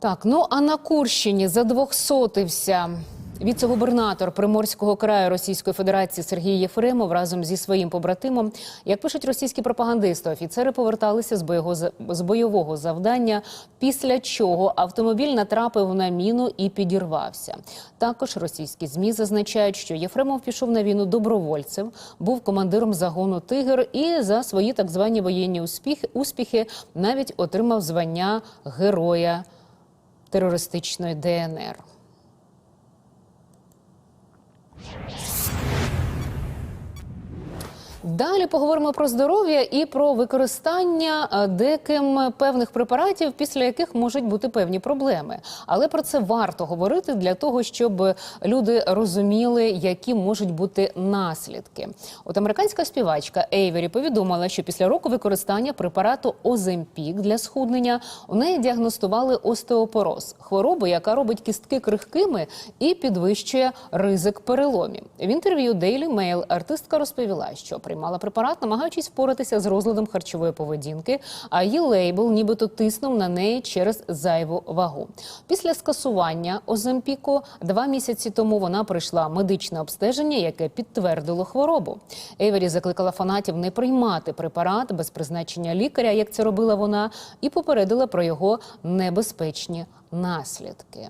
Так, ну а на Курщині задвохсотився віце-губернатор Приморського краю Російської Федерації Сергій Єфремов разом зі своїм побратимом. Як пишуть російські пропагандисти, офіцери поверталися з бойового, з бойового завдання, після чого автомобіль натрапив на міну і підірвався. Також російські змі зазначають, що Єфремов пішов на війну добровольцем, був командиром загону Тигр і за свої так звані воєнні успіхи, успіхи навіть отримав звання героя терористичної ДНР. Далі поговоримо про здоров'я і про використання е, деким певних препаратів, після яких можуть бути певні проблеми. Але про це варто говорити для того, щоб люди розуміли, які можуть бути наслідки. От американська співачка Ейвері повідомила, що після року використання препарату Оземпік для схуднення у неї діагностували остеопороз хворобу, яка робить кістки крихкими і підвищує ризик переломів. В інтерв'ю Daily Mail артистка розповіла, що приймала препарат, намагаючись впоратися з розладом харчової поведінки, а її лейбл нібито тиснув на неї через зайву вагу. Після скасування Оземпіку два місяці тому вона пройшла медичне обстеження, яке підтвердило хворобу. Ейвері закликала фанатів не приймати препарат без призначення лікаря, як це робила вона, і попередила про його небезпечні наслідки.